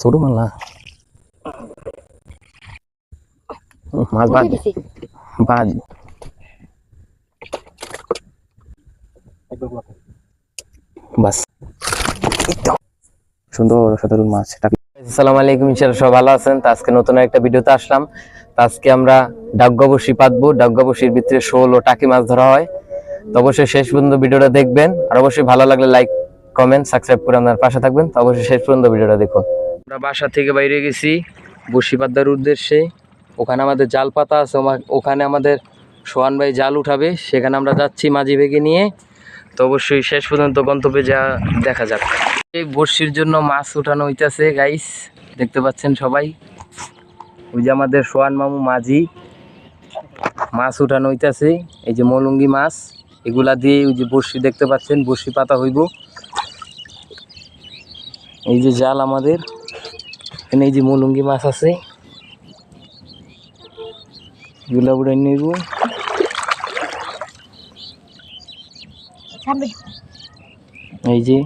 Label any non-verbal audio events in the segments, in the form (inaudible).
ছোট মাল না উহ, মাছ বাদ দিছি বাদ বাস। এই তো। সুন্দর সাধারণ মাছ আসসালামু আলাইকুম ইনশাআল্লাহ সব ভালো আছেন। তো আজকে নতুন একটা ভিডিওতে আসলাম। তো আজকে আমরা ডাগ্গাবসি পাতবো। ডাগ্গাবসির ভিতরে শোল ও টাকি মাছ ধরা হয়। তো অবশ্যই শেষ পর্যন্ত ভিডিওটা দেখবেন। আর অবশ্যই ভালো লাগলে লাইক কমেন্ট সাবস্ক্রাইব করে আপনার পাশে থাকবেন। তো অবশ্যই শেষ পর্যন্ত ভিডিওটা দেখুন। আমরা বাসা থেকে বাইরে গেছি বসি পাতার উদ্দেশ্যে। ওখানে আমাদের জাল পাতা আছে ওখানে আমাদের সোহান ভাই জাল উঠাবে। সেখানে আমরা যাচ্ছি মাঝি ভেগে নিয়ে। তো অবশ্যই শেষ পর্যন্ত গন্তব্যে যা দেখা যাক। এই বর্ষির জন্য মাছ উঠানো হইতাছে গাইস দেখতে পাচ্ছেন সবাই। ওই যে আমাদের সোহান মামু, মাঝি। মাছ উঠানো হইতাছে। এই যে মলঙ্গি মাছ, এগুলা দিয়ে ওই যে বর্ষি দেখতে পাচ্ছেন বর্ষি পাতা হইব। এই যে জাল আমাদের। এখানে এই যে মলঙ্গি মাছ আছে। এগুলা উড়ে নিব। এই যে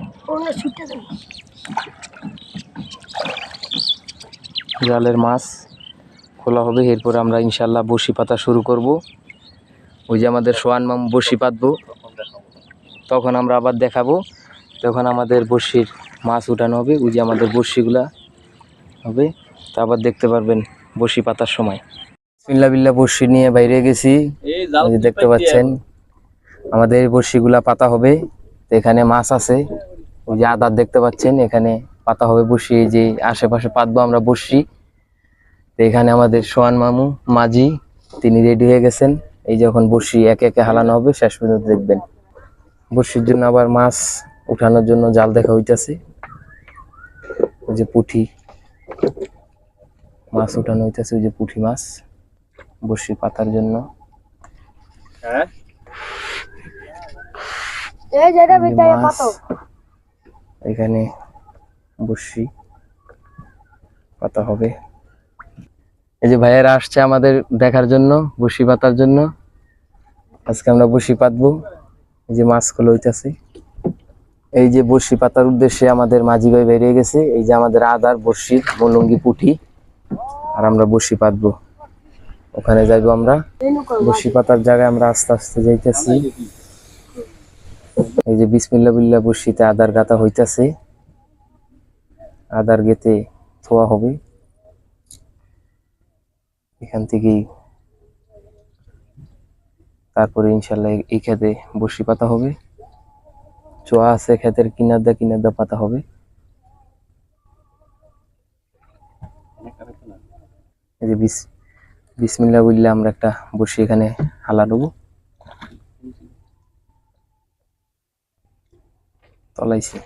জালের মাছ খোলা হবে এরপর আমরা ইনশাল্লাহ বসি পাতা শুরু করব। ওই যে আমাদের সোয়ান মাম বসি পাতবো। তখন আমরা আবার দেখাবো। তখন আমাদের বসির মাছ উঠানো হবে। ওই যে আমাদের বসিগুলা হবে তা আবার দেখতে পারবেন বসি পাতার সময়। বিল্লা বিল্লা বসি নিয়ে বাইরে গেছি। এই দেখতে পাচ্ছেন আমাদের বড়শিগুলা পাতা হবে তো এখানে মাছ আছে। ওই যে আদার দেখতে পাচ্ছেন এখানে পাতা হবে বসি এই যে আশেপাশে পাতবো আমরা বসি তো এখানে আমাদের সোয়ান মামু মাঝি তিনি রেডি হয়ে গেছেন। এই যখন বসি একে একে হালানো হবে শেষ পর্যন্ত দেখবেন। বসির জন্য আবার মাছ উঠানোর জন্য জাল দেখা হইতেছে। ওই যে পুঁঠি। মাছ উঠানো হইতাছে ওই যে পুঁঠি মাছ বসি পাতার জন্য। এই যেটা এই যে বিদায় মাছ, পাতো এখানে বসি পাতা হবে। এই যে ভাইয়েরা আসছে আমাদের দেখার জন্য বসি পাতার জন্য। আজকে আমরা বসি পাতবো। এই যে মাছগুলো হইতাছে। এই যে বসি পাতার উদ্দেশ্যে আমাদের মাঝি ভাই বেরিয়ে গেছে, এই যে আমাদের আদার বসি মলঙ্গি পুঁটি। আর আমরা বসি পাতবো। ওখানে যাইবো আমরা। বসি পাতার জায়গায় আমরা আস্তে আস্তে যাইতেছি। এই যে বিসমিল্লা বিল্লা বসিতে আদার গাতা হইতাছে। আদার গেতে থোয়া হবে। এখান থেকেই তারপরে ইনশাল্লাহ এই- খেতে বসি পাতা হবে। চোয়া আছে ক্ষেতের কিনার দা কিনার দা পাতা হবে। এই যে বিস বিসমিল্লা বললে আমরা একটা বসি এখানে হালা দেবো তলাইছি।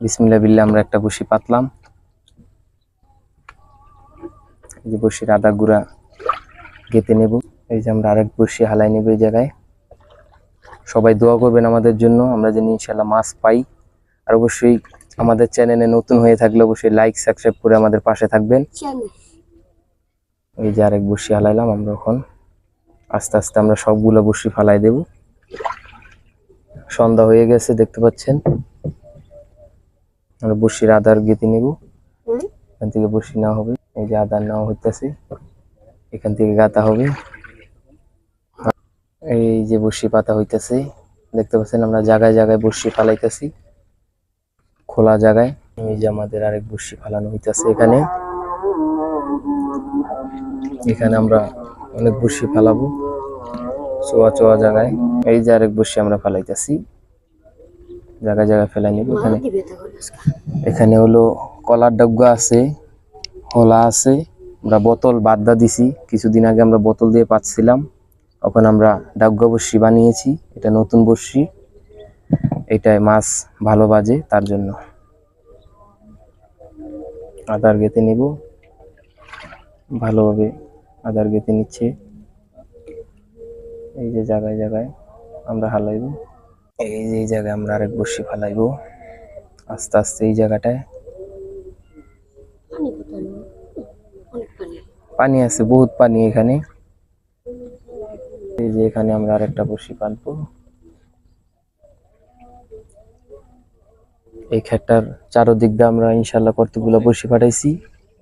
বিসমিল্লা বিল্লা আমরা একটা বসি পাতলাম। এই যে বসির আদা গুঁড়া গেতে নেব। এই যে আমরা আরেক বসি হালাই নেব এই জায়গায়। সবাই দোয়া করবেন আমাদের জন্য। আমরা যেন ইনশাল্লাহ মাছ পাই। আর অবশ্যই আমাদের চ্যানেলে নতুন হয়ে থাকলে অবশ্যই লাইক সাবস্ক্রাইব করে আমাদের পাশে থাকবেন। এই যে আরেক বসি হালাইলাম, আমরা এখন আস্তে আস্তে আমরা সবগুলো বসি ফালাই দেব। সন্ধ্যা হয়ে গেছে, দেখতে পাচ্ছেন? আমরা বসির আদার গেতে নেব। এখান থেকে বসি নেওয়া হবে। এই যে আদার নেওয়া হইতেছে। এখান থেকে গাতা হবে। এই যে বসি পাতা হইতেছে দেখতে পাচ্ছেন আমরা জায়গায় জায়গায় বসি ফালাইতেছি খোলা জায়গায়। এই যে আমাদের আরেক বসি ফালানো হইতেছে এখানে। এখানে আমরা অনেক বসি ফালাবো চোয়া চোয়া জায়গায়। এই যে আরেক বসি আমরা ফালাইতেছি জায়গায় জায়গায় ফেলাই নিব এখানে। এখানে হলো কলার ডাব্বা আছে হোলা আছে আমরা বোতল বাদ্দা দিছি কিছুদিন আগে আমরা বোতল দিয়ে পাচ্ছিলাম এখন আমরা ডাব্বা বর্ষি বানিয়েছি এটা নতুন বর্ষি এটায় মাছ ভালো বাজে তার জন্য। আদার গেতে নিব। ভালোভাবে আদার গেতে নিচ্ছে। এই যে জায়গায় জায়গায় আমরা হালাইব। এই যে এই জায়গায় আমরা আরেক বর্ষি ফালাইব। আস্তে আস্তে এই জায়গাটায়। পানি আছে বহুত পানি এখানে। এই যে এখানে আমরা আরেকটা বসি পাতবো এই খেটটার চারোদিক দিয়ে আমরা ইনশাল্লাহ কতগুলো বসি পাঠাইছি।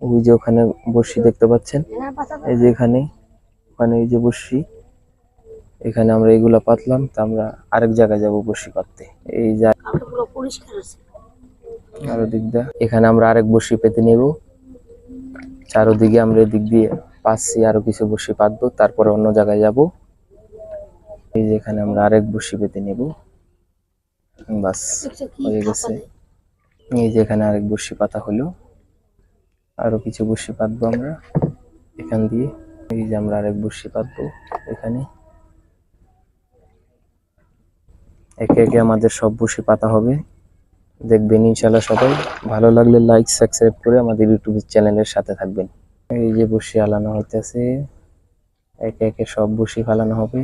ওই যে ওখানে বসি দেখতে পাচ্ছেন। এই যে এখানে ওখানে এই যে বসি। এখানে আমরা এগুলা পাতলাম তা আমরা আরেক জায়গায় যাব বসি পাততে। এই আরও দিক দিয়ে। এখানে আমরা আরেক বসি পেতে নেব। চারোদিকে আমরা এদিক দিয়ে পাচ্ছি আরও কিছু বসি পাতবো তারপরে অন্য জায়গায় যাব। এই যে এখানে আমরা আরেক বসি পেতে নেব। বাস, হয়ে গেছে। এই যে এখানে আরেক বসি পাতা হলো। আরও কিছু বসি পাতবো আমরা এখান দিয়ে। এই যে আমরা আরেক বসি পাতবো এখানে। একে একে আমাদের সব বসি পাতা হবে। দেখবেন ইনশাল্লাহ সবাই। ভালো লাগলে লাইক সাবস্ক্রাইব করে আমাদের ইউটিউব চ্যানেলের সাথে থাকবেন। এই যে বসি আলানো হইতেছে। একে একে সব বসি ফালানো হবে।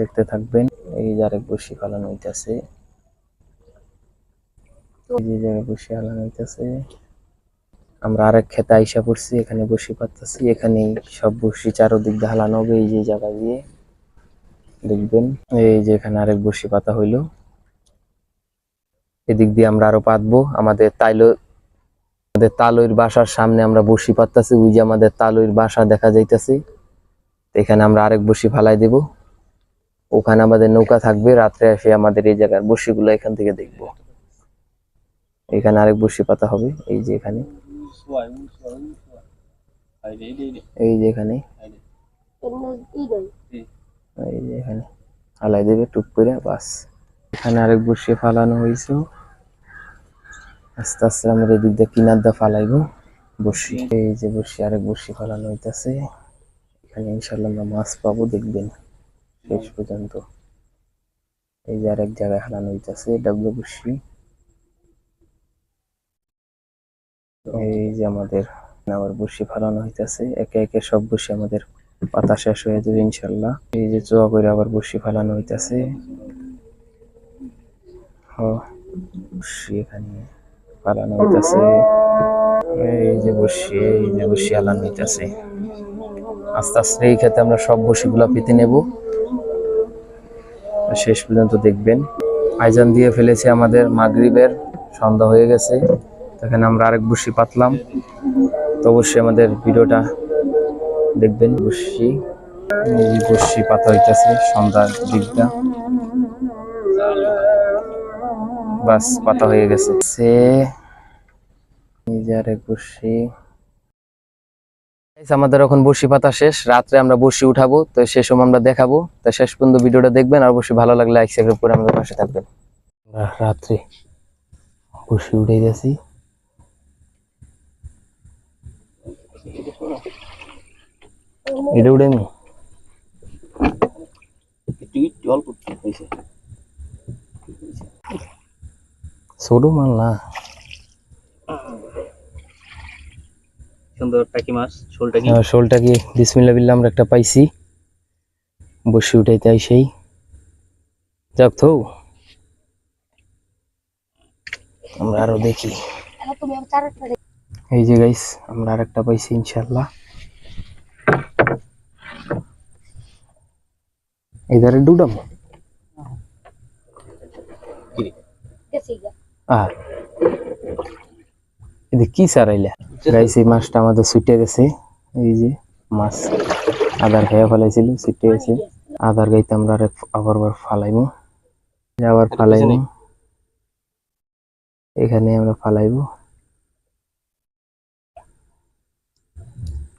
দেখতে থাকবেন। এই আরেক বসি ফালানো হইতেছে। এই জায়গায় বসে আলানো হইতেছে। আমরা আরেক খেতে আইসা পড়ছি, এখানে বসি পাতাছি এখানেই সব বসি চারোদিক দিয়ে হালানো হবে এই যে জায়গা দিয়ে। দেখবেন, এই যে এখানে আরেক বসি পাতা হইল। এদিক দিয়ে আমরা আরও পাতবো। আমাদের তাইলো আমাদের তালইর বাসার সামনে আমরা বসি পাততাছি ওই যে আমাদের তালইর বাসা দেখা যাইতেছে। এখানে আমরা আরেক বসি ফালাই দেব। ওখানে আমাদের নৌকা থাকবে, রাত্রে এসে আমাদের এই জায়গার বসিগুলো এখান থেকে দেখব। এখানে আরেক বসি পাতা হবে, এই যে এখানে। এই যে এখানে। এই যে এখানে। ফালাই দেবে টুক করে, বাস। এখানে আরেক বসি ফালানো হয়েছে। আস্তে আস্তে আমরা এদিক দিয়ে কিনার দা ফালাইবো বসি এই যে বসি আরেক বসি ফালানো হইতাছে। এখানে ইনশাল্লাহ আমরা মাছ পাবো, দেখবেন। শেষ পর্যন্ত এই যে আরেক জায়গায় হালানো হইতাছে ডাবলো বসি এই যে আমাদের আবার বসি ফালানো হইতাছে, একে একে সব বসি আমাদের পাতা শেষ হয়ে যাবে, ইনশাল্লাহ। এই যে চোয়া করে আবার বসি ফালানো হইতাছে। এখানে ফালানো হইতাছে। এই যে বসি, এই যে বসি আলানো হইতাছে। আস্তে আস্তে এই ক্ষেত্রে আমরা সব বসিগুলা পেতে নেব। শেষ পর্যন্ত দেখবেন। আইজান দিয়ে ফেলেছে আমাদের মাগরিবের, সন্ধ্যা হয়ে গেছে। এখানে আমরা আরেক বসি পাতলাম। তো অবশ্যই আমাদের ভিডিওটা দেখবেন। বসি বসি পাতা হইতেছে, সন্ধ্যার দিকটা। বাস, পাতা হয়ে গেছে। সে আরেক বসি আমাদের এখন বসি পাতা শেষ। রাত্রে আমরা বসি উঠাবো তো সে সময় আমরা দেখাবো। তো শেষ পর্যন্ত ভিডিওটা দেখবেন আর অবশ্যই ভালো লাগলে লাইক সাবস্ক্রাইব করে আমাদের পাশে থাকবেন। রাত্রে বসি উঠে গেছি এটা উঠে নি? ছোট মাল না। সুন্দর টাকি মাছ শোল টাকি শোলটা কি? বিসমিল্লা বিল্লা আমরা একটা পাইছি। বসে উঠাইতে আইসেই যাক তো আমরা আরও দেখি। এই যে গাইস আমরা আরেকটা পাইছি ইনশাল্লাহ এই ধারে ডুডাম? গেছি আর কি সারাইলা? গাইস এই মাছটা আমাদের ছুটে গেছে। এই যে মাছ আদার খেয়ে ফেলাইছিল ছুটে গেছে। আদার গাইতে আমরা আরেক আবার আবার ফালাইবো আবার ফালাইবো এখানে আমরা ফালাইবো।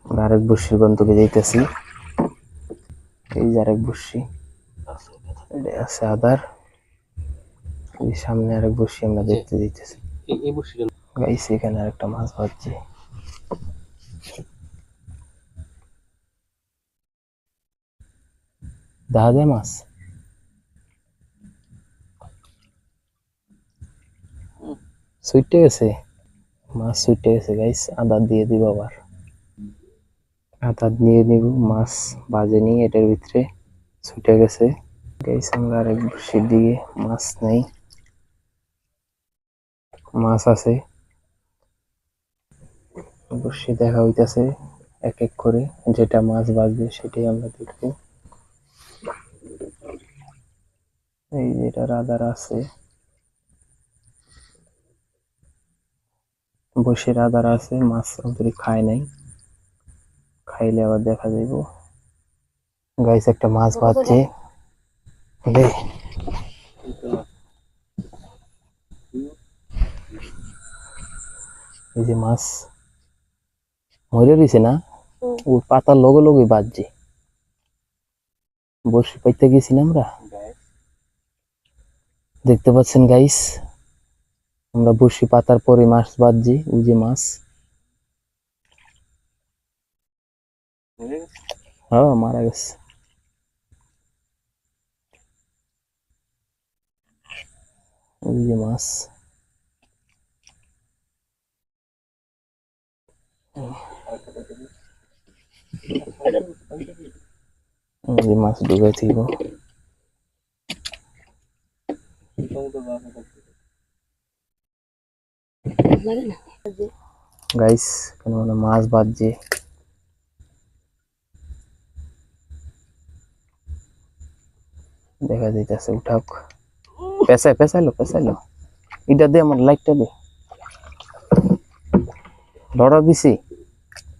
আমরা আরেক বসির গন্তকে যাইতেছি। এই যে আরেক বসি এটা আছে আদার। সামনে আরেক বসি আমরা দেখতে দিতেছি এই- এই বসিটা গাইস এখানে আরেকটা মাছ ভাজছে দেখা যায় মাছ? সুইটে গেছে? মাছ সুইটে গেছে, গাইস। আদা দিয়ে দিব আবার। আদা দিয়ে দিব মাছ বাজে নিয়ে এটার ভিতরে। সুইটে গেছে। গাইস, আমরা আরেক বসির দিকে মাছ নেই। মাছ আছে। অবশ্যই দেখা হইতাছে এক এক করে। যেটা মাছ বাজবে সেটাই আমরা দেখব। এই যেটা রাদার আছে। বসির আদার আছে মাছ অন্তরি খায় নাই। খাইলে আবার দেখা যাইব। গাইস একটা মাছ পাচ্ছে দে। এই যে মাছ। মরে দিছে না। ও পাতার লগে লগে বাজছে। বসি পাইতে গেছি না আমরা। দেখতে পাচ্ছেন গাইস আমরা বসি পাতার পরে মাছ বাজছি ওই যে মাছ। হ্যাঁ মারা গেছে। ওই যে মাছ। যে মাছ ডুবে থিব গাইস কেন মানে মাছ বাজছে দেখা যাইতেছে উঠাক পেশায় পেশাইলো পেশাইলো এটা দে আমার লাইটটা দে লড়া দিছি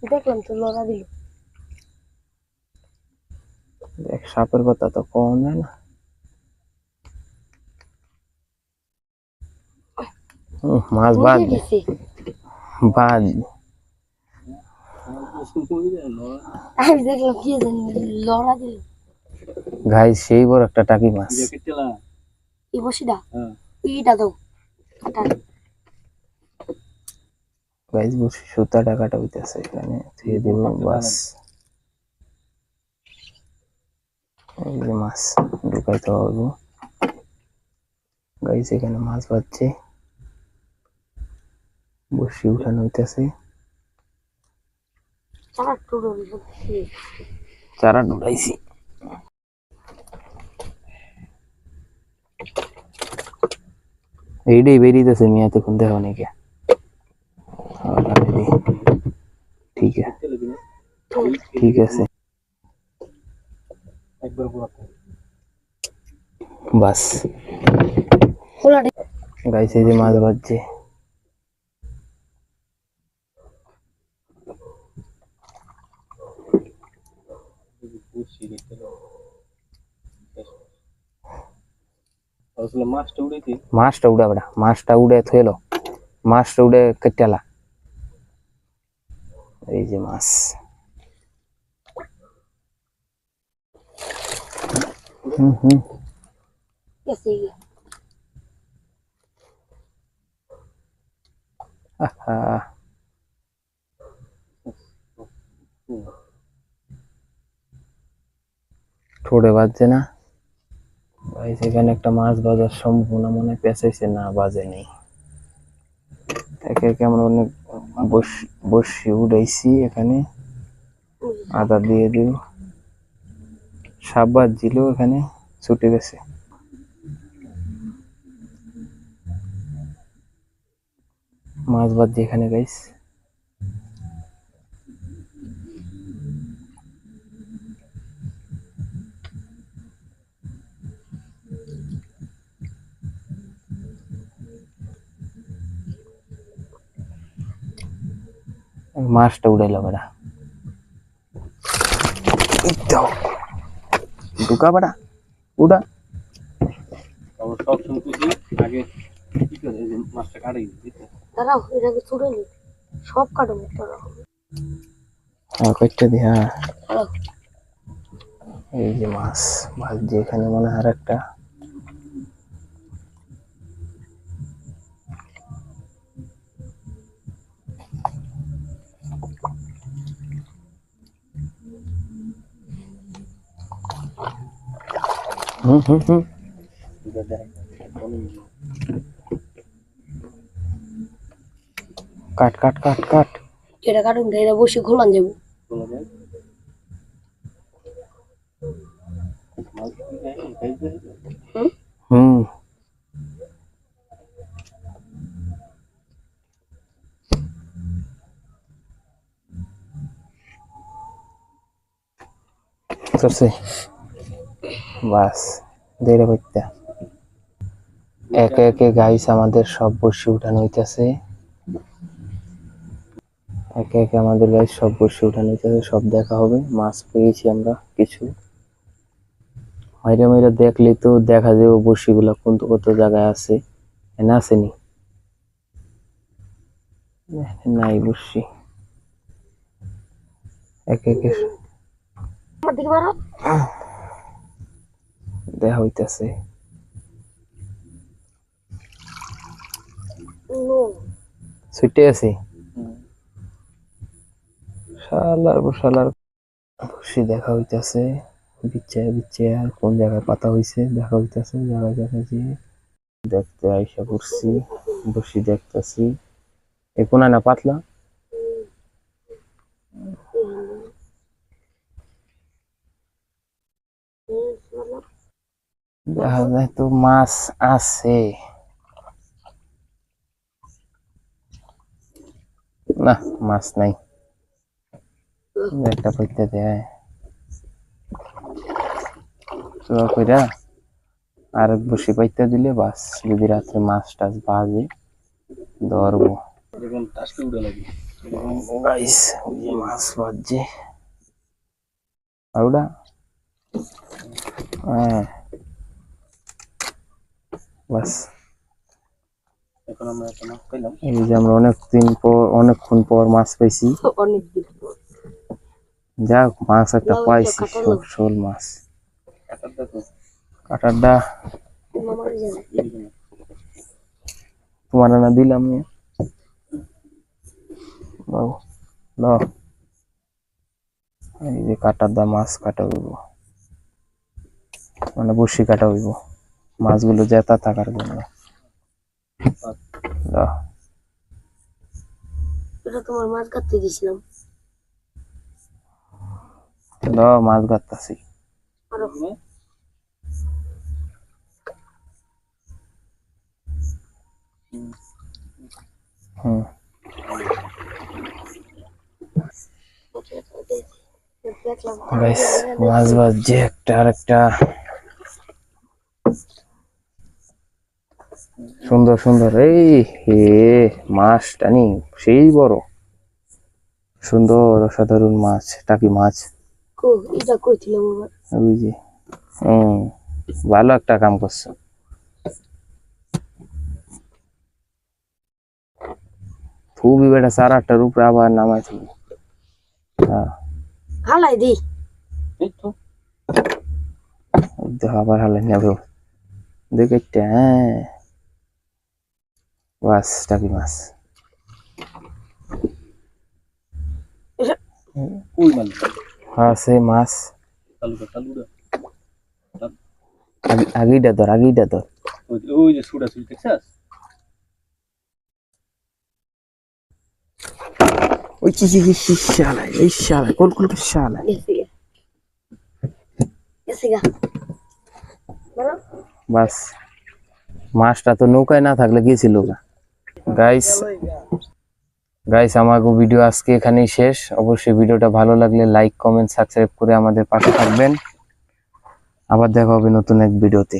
দেখলাম তো লড়া দিল। দেখ সাপের কথা তো কম যায় না? মাছ বাদ বাদ আমি দেখলাম কি জানি লড়া দিল। গাই সেই বড় একটা টাকি মাছ। এই বসিটা? হ্যাঁ। ইটা দাও। কাটা। গাইজ বসে সুতা টাকাটা হইতেছে এখানে। ধুয়ে দিব বাস মাছ। ঢুকাইতে হবে। গাইজ এখানে মাছ পাচ্ছে বসি উঠানো হইতেছে। চারা ঢুকাইছি। এইটাই বেরিয়েছে মিয়া তখন দেখো নাকি ঠিক আছে ঠিক আছে একবার পুরো বাস খোলা গাইছে এই যে মাছ বাজছে বুঝছি দেখতে আসলে মাছটা উড়েছে মাছটা উড়া বেড়া মাছটা উড়ে থইলো মাছটা উড়ে কেটালা এই যে মাছ হুম হুম গেছে আহা ঠোঁটে বাজছে না? ভাই সেখানে একটা মাছ বাজার সম্ভাবনা মনে পেঁচাইছে। না বাজে নেই। একে একে আমরা অনেক বস- বসি উড়াইছি এখানে। আদা দিয়ে দিব। সাপ বাজছিল এখানে ছুটে গেছে। মাছ বাজছে এখানে গাইস মাছটা উড়াইলো বেড়া। ঢুকা বেড়া উড়া সব কাটো হ্যাঁ কয়েকটা দি হ্যাঁ। এই যে মাছ ভাজছে এখানে মনে হয় আর একটা হুম হুম হুম কাট কাট কাট কাট। এটা কাটুন এটা বসে খোলান যাব। হুম? চলছে বাস, দেরে করতে। একে একে গাইস আমাদের সব বসে উঠানো হইতেছে। একে একে আমাদের গায়ে সব বসে উঠানো হইতেছে, সব দেখা হবে। মাছ পেয়েছি আমরা কিছু। মাইরা মাইরা দেখলেই তো দেখা যাবে বড়শিগুলা কোন কত জায়গায় আছে। এনে আসেনি নাই বড়শি একে একে আমার দেখা হইতেছে। ছুটে আছে। শালার শালার বসি দেখা হইতাছে। বিচ্ছে বিচ্ছে আর কোন জায়গায় পাতা হইছে দেখা হইতাছে জায়গায় জায়গায় যে দেখতে আইসা পড়ছি বসি দেখতাছি। এ কোনা না পাতলা? দেখা যায় তো মাছ আছে না মাছ নাই একটা পইতে দেয় চুয়া কইরা আর বসে পাইতে দিলে বাস যদি রাত্রে মাছ টাছ বাজে ধরবো মাছ বাজছে আউডা হ্যাঁ বাস। এখন আমরা একটা মাছ পেলাম। এই যে আমরা অনেকদিন পর অনেকক্ষণ পর মাছ পাইছি। (laughs) অনেক দিন পর। যাক মাছ একটা পাইছি শোল শোল মাছ। কাটার মামার তোমার না দিলাম বাবু ল। এই যে কাটার দা মাছ কাটা হইব। মানে বসি কাটা হইব। মাছগুলো জেতা থাকার জন্য। তোমার মাছ কাটতে গেছিলাম। মাছ হুম। মাছ বাজছে একটা আর একটা। সুন্দর সুন্দর। এই হে মাছ টানি সেই বড়। সুন্দর অসাধারণ মাছ টাকি মাছ। বুঝি হম ভালো একটা কাম করছ। খুবই বেটা চার আটটার উপরে আবার নামাই তুমি হ্যাঁ। হালাই দি। আবার হালে নেবে দেখে হ্যাঁ বাস টাকি মাছ ওই মানে মাছ আগেইটা ধর আগেইটা ধর ওই যে- ওই যে সুড়া সুড়ি দেখছিস ওই কি কি কি শালায় এই শালায় কোন কোন শালায় গা গা বাস মাছটা তো নৌকায় না থাকলে গেছিল গাইস গাইস আমার ভিডিও আজকে এখানেই শেষ। অবশ্যই ভিডিওটা ভালো লাগলে লাইক কমেন্ট সাবস্ক্রাইব করে আমাদের পাশে থাকবেন। আবার দেখা হবে নতুন এক ভিডিওতে